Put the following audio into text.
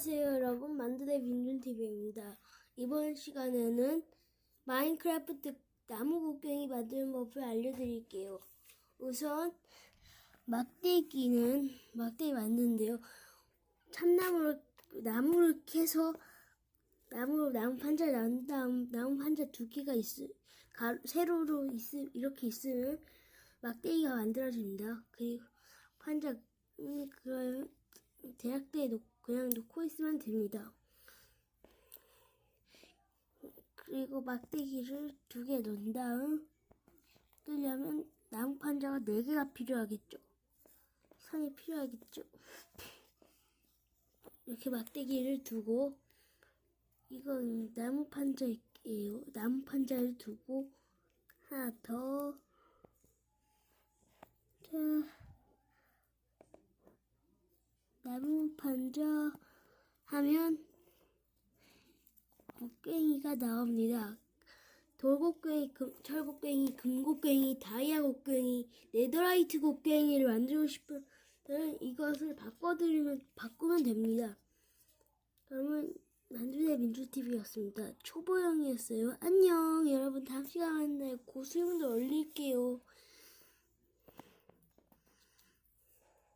안녕하세요 여러분. 만두대 빈준TV입니다. 이번 시간에는 마인크래프트 나무 곡괭이 만드는 법을 알려드릴게요. 우선 막대기는 막대기 만드는데요. 참나무를 나무를 캐서 나무 나무 판자 난 다음 나무 판자 두 개가 있 가, 세로로 있 이렇게 있으면 막대기가 만들어집니다. 그리고 판자 음, 그 대학대에 놓, 그냥 놓고 있으면 됩니다. 그리고 막대기를 두 개 넣은 다음 끄려면 나무 판자가 네 개가 필요하겠죠. 선이 필요하겠죠. 이렇게 막대기를 두고 이건 나무 판자예요. 나무 판자를 두고 하나 더 자. 나무 판자 하면 곡괭이가 나옵니다. 돌곡괭이, 금, 철곡괭이, 금곡괭이, 다이아 곡괭이, 네더라이트 곡괭이를 만들고 싶으면 이것을 바꿔드리면 바꾸면 됩니다. 그러면 만두대 민주TV였습니다. 초보형이었어요. 안녕. 여러분 다음 시간에 고수문도 올릴게요.